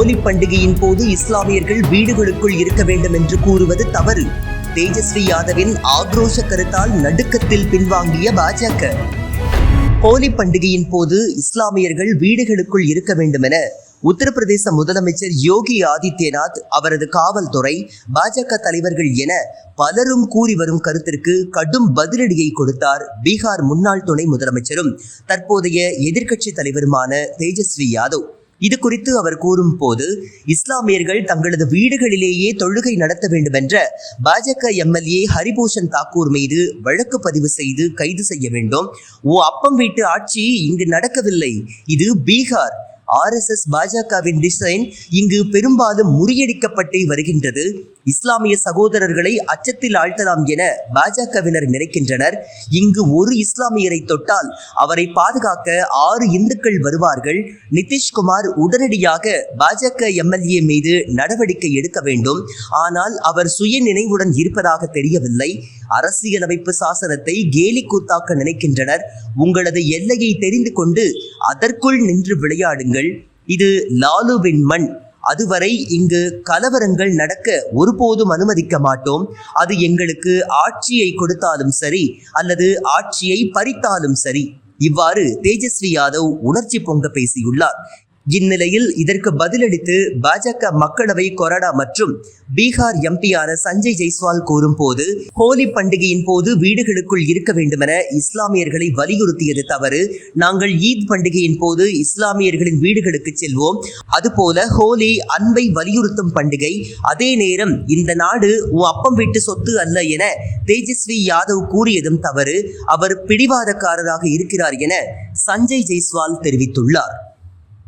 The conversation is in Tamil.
ஹோலி பண்டிகையின் போது இஸ்லாமியர்கள் வீடுகளுக்குள் இருக்க வேண்டும் என்று கூறுவது தவறு. தேஜஸ்வி யாதவின் ஆக்ரோஷ கருத்தால் நடுக்கத்தில் பின்வாங்கிய பாஜக. ஹோலி பண்டிகையின் போது இஸ்லாமியர்கள் வீடுகளுக்குள் இருக்க வேண்டும் என உத்தரப்பிரதேச முதலமைச்சர் யோகி ஆதித்யநாத் அவரது காவல்துறை பாஜக தலைவர்கள் என பலரும் கூறி வரும் கருத்திற்கு கடும் பதிலடியை கொடுத்தார் பீகார் முன்னாள் துணை முதலமைச்சரும். தற்போதைய எதிர்க்கட்சி தலைவருமான தேஜஸ்வி யாதவ். இது குறித்து அவர் கூறும்போது இஸ்லாமியர்கள் தங்களது வீடுகளிலேயே தொழுகை நடத்த வேண்டும் என்ற பாஜக எம்எல்ஏ ஹரிபூஷன் தாக்கூர் மீது வழக்கு பதிவு செய்து கைது செய்ய வேண்டும். ஓ அப்பம் வீட்டு ஆட்சி இங்கு நடக்கவில்லை. இது பீகார். ஆர்எஸ்எஸ் பாஜகவின் டிசைன் இங்கு பெரும்பாலும் முறியடிக்கப்பட்டு வருகின்றது. இஸ்லாமிய சகோதரர்களை அச்சத்தில் ஆழ்த்தலாம் என பாஜகவினர் நினைக்கின்றனர். இங்கு ஒரு இஸ்லாமியரை தொட்டால் அவரை பாதுகாக்க ஆறு இந்துக்கள் வருவார்கள். நிதிஷ்குமார் உடனடியாக பாஜக எம்எல்ஏ மீது நடவடிக்கை எடுக்க வேண்டும். ஆனால் அவர் சுய நினைவுடன் இருப்பதாக தெரியவில்லை. அரசியலமைப்பு சாசனத்தை கேலி கூத்தாக்க நினைக்கின்றனர். உங்களது எல்லையை தெரிந்து கொண்டு அதற்குள் நின்று விளையாடுங்கள். இது லாலுவின் மண். அதுவரை இங்கு கலவரங்கள் நடக்க ஒருபோதும் அனுமதிக்க மாட்டோம். அது எங்களுக்கு ஆட்சியை கொடுத்தாலும் சரி அல்லது ஆட்சியை பறித்தாலும் சரி. இவ்வாறு தேஜஸ்வி யாதவ் உணர்ச்சி பொங்க பேசியுள்ளார். இந்நிலையில் இதற்கு பதிலளித்து பாஜக மக்களவை கொறடா மற்றும் பீகார் எம்பியான சஞ்சய் ஜெய்ஸ்வால் கூறும்போது ஹோலி பண்டிகையின் போது வீடுகளுக்குள் இருக்க வேண்டுமென இஸ்லாமியர்களை வலியுறுத்தியது தவறு. நாங்கள் ஈத் பண்டிகையின் போது இஸ்லாமியர்களின் வீடுகளுக்கு செல்வோம். அதுபோல ஹோலி அன்பை வலியுறுத்தும் பண்டிகை. அதே நேரம் இந்த நாடு உன் அப்பம் வீட்டு சொத்து அல்ல என தேஜஸ்வி யாதவ் கூறியதும் தவறு. அவர் பிடிவாதக்காரராக இருக்கிறார் என சஞ்சய் ஜெய்ஸ்வால் தெரிவித்துள்ளார்.